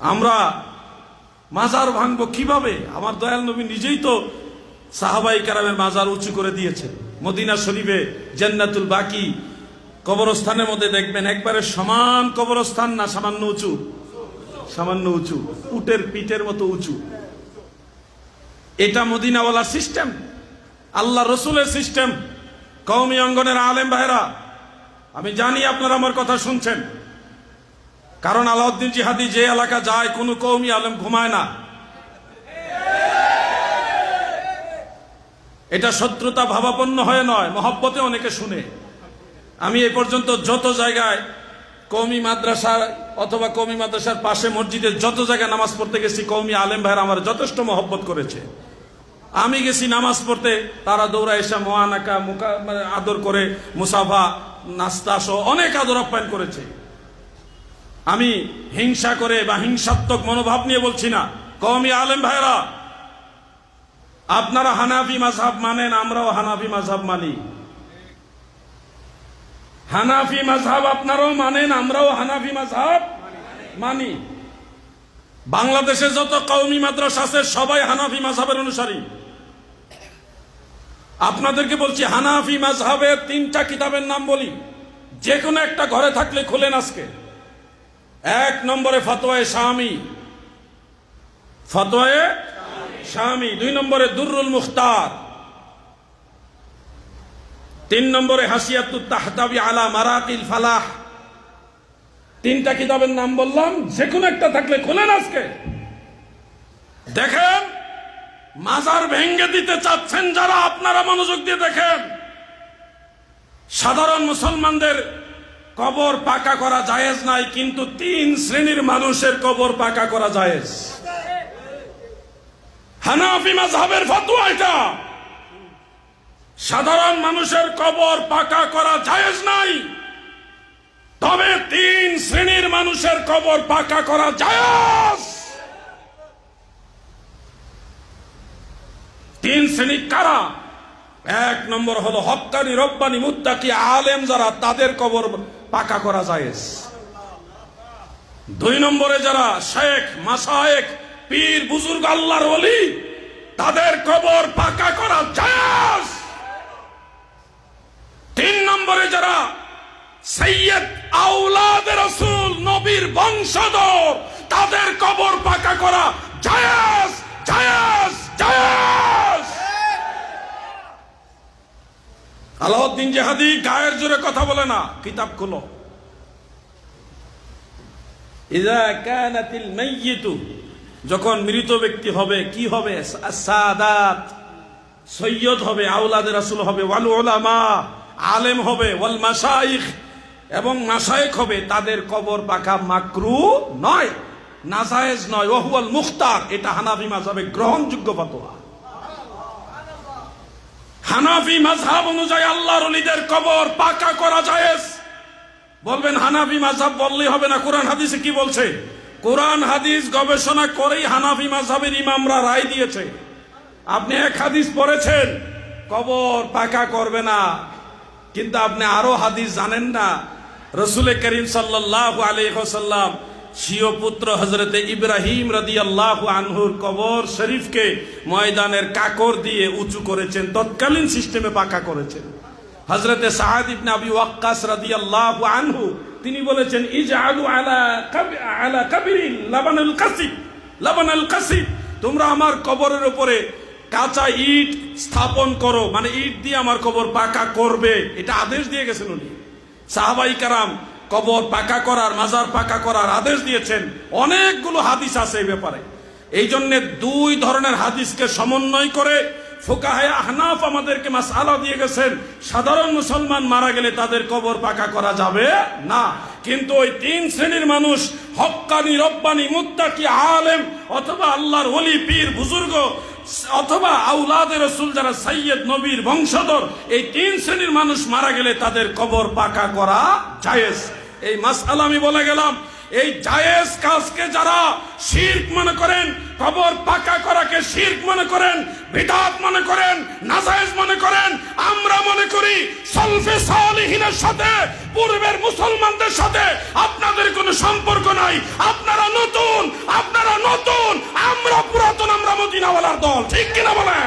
আমরা মাজার ভাঙবো কীভাবে? আমার দয়াল নবী নিজেই তো সাহাবাই কারামের মাজার উঁচু করে দিয়েছেন। মদিনা শরীফে জান্নাতুল বাকি কবরস্থানের মধ্যে দেখবেন একবারে সমান কবরস্থান না, সামান্য উঁচু? সামান্য উঁচু। উটের পিঠের মতো উঁচু। এটা মদিনাওয়ালা সিস্টেম। আল্লাহ রসুলের সিস্টেম। কৌমি অঙ্গনের আলেম ভাইরা আমি জানি আপনারা আমার কথা শুনছেন। কারণ আলাউদ্দিন জিহাদি যে এলাকা যায়, কোনো কৌমি আলেম ঘুমায় না। এটা শত্রুতা ভাবাপন্ন হয়ে নয়, মহব্বতে অনেকে শুনে। আমি এ পর্যন্ত যত জায়গায় কৌমি মাদ্রাসার অথবা কৌমি মাদ্রাসার পাশে মসজিদে যত জায়গায় নামাজ পড়তে গেছি কৌমি আলেম ভাইরা আমার যথেষ্ট মহব্বত করেছে। আমি গেছি নামাজ পড়তে, তারা দৌড়া এসে মুকা মানে আদর করে, মুসাফা, নাস্তা সহ অনেক আদর আপ্যায়ন করেছে। আমি হিংসা করে বা হিংসাত্মক মনোভাব নিয়ে বলছি না। কওমি আলেম ভাইরা আপনারা হানাফি মাঝহাব মানেন, আমরাও হানাফি মাঝহাব মানি। হানাফি মাঝহাব আপনারাও মানেন, আমরাও হানাফি মাঝহাব মানি। বাংলাদেশে যত কওমি মাদ্রাসা আছে, সবাই হানাফি মাঝহাবের অনুসারী। আপনাদেরকে বলছি, হানাফি মাঝহাবের তিনটা কিতাবের নাম বলি। যে কোনো একটা ঘরে থাকলে খোলেন আজকে। এক নম্বরে ফতোয়ায়ে স্বামী ফতোয়ায়ে স্বামী দুই নম্বরে দুরুল মুখতার। তিন নম্বরে হাসিয়াতুত তাহতাবি আলা মারাতিল ফালাহ। তিনটা কিতাবের নাম বললাম যে কোনো একটা থাকলে খোলেন আজকে। দেখেন, মাজার ভেঙ্গে দিতে চাচ্ছেন যারা, আপনারা মনোযোগ দিয়ে দেখেন। সাধারণ মুসলমানদের কবর পাকা করা জায়েজ নাই, কিন্তু তিন শ্রেণির মানুষের কবর পাকা করা জায়েজ। হানাফি মাযহাবের ফতোয়া এটা। সাধারণ মানুষের কবর পাকা করা জায়েজ নাই, তবে তিন শ্রেণির মানুষের কবর পাকা করা জায়েজ। তিন শ্রেণি কারা? এক নম্বর হলো হক্কানি রব্বানি মুত্তাকি আলেম যারা, তাদের কবর পাকা করা জায়েজ। দুই নম্বরে যারা শেখ মাসায়েক পীর, বুজুর্গ, আল্লাহর ওলি, তাদের কবর পাকা করা জায়েজ। তিন নম্বরে যারা সৈয়দ আউলাদ রসুল, নবীর বংশধর, তাদের কবর পাকা করা জায়েজ। আলাউদ্দিন জাহাদি গায়ের জোরে কথা বলে না। কিতাব খুলো। যখন মৃত ব্যক্তি হবে, কি হবে? সাদাত সৈয়দ হবে আউলাদের রাসূল হবে, ওয়াল উলামা, আলেম হবে, ওয়াল মাশাইখ, এবং মাশাইখ হবে, তাদের কবর পাখা মাকরু নয়, নাজায়েজ নয়, ওহুয়াল মুখতার। এটা হানাফি মাযহাবে গ্রহণযোগ্য ফতোয়া। হানাফি মাযহাব অনুযায়ী আল্লাহর ওলিদের কবর পাকা করা যায় বলবেন, হানাফি মাযহাব বললেই হবে না, কোরআন হাদিসে কি বলছে? কোরআন হাদিস গবেষণা করেই হানাফি মাযহাবের ইমামরা রায় দিয়েছে। আপনি এক হাদিস পড়েছেন, কবর পাকা করবে না। কিন্তু আপনি আরও হাদিস জানেন না। রসুল করিম সাল্লাহ আলাইসাল্লাম স্বীয় পুত্র হজরতে ইব্রাহিম রাদি আল্লাহ আনহুর কবর শরীফকে ময়দানের কাকর দিয়ে উঁচু করেছেন, তৎকালীন সিস্টেমে পাকা করেছেন। হজরতে সাহাদ আবি ওয়াক্কাস রাদিয়াল্লাহু আনহু, তিনি বলেছেন, ইজআলু আলা কাব- আলা কাবিরিল লাবানুল কাসিব লাবানুল কাসিব, তোমরা আমার কবরের উপরে কাঁচা ইট স্থাপন করো মানে ইট দিয়ে আমার কবর পাকা করবে। এটা আদেশ দিয়ে গেছেন উনি। সাহাবাই কারাম কবর পাকা করার, মাজার পাকা করার আদেশ দিয়েছেন। অনেকগুলো হাদিস আছে এই ব্যাপারে। এই জন্য দুই ধরনের হাদিসকে সমন্বয় করে ফোকাহে আহনাফ আমাদেরকে মাসআলা দিয়ে গেছেন। সাধারণ মুসলমান মারা গেলে তাদের কবর পাকা করা যাবে না। কিন্তু ওই তিন শ্রেণির মানুষ হক্কানি, রব্বানি, মুত্তাকি, আলেম অথবা আল্লাহর ওলি, পীর, বুজুর্গ অথবা আউলাদের রসুল যারা সৈয়দ নবীর বংশধর, এই তিন শ্রেণির মানুষ মারা গেলে তাদের কবর পাকা করা জায়েজ। এই মাসআলা আমি বলে গেলাম, এই জায়েজ কাজকে যারা শির্ক মনে করেন, কবর পাকা করাকে শির্ক মনে করেন, বিদাত মনে করেন, নাজায়েজ মনে করেন, আমরা মনে করি সলফে সালিহিনের সাথে, পূর্বের মুসলমানদের সাথে আপনাদের কোনো সম্পর্ক নাই। আপনারা নতুন কিনা বলার দল ঠিক কিনা বলেন?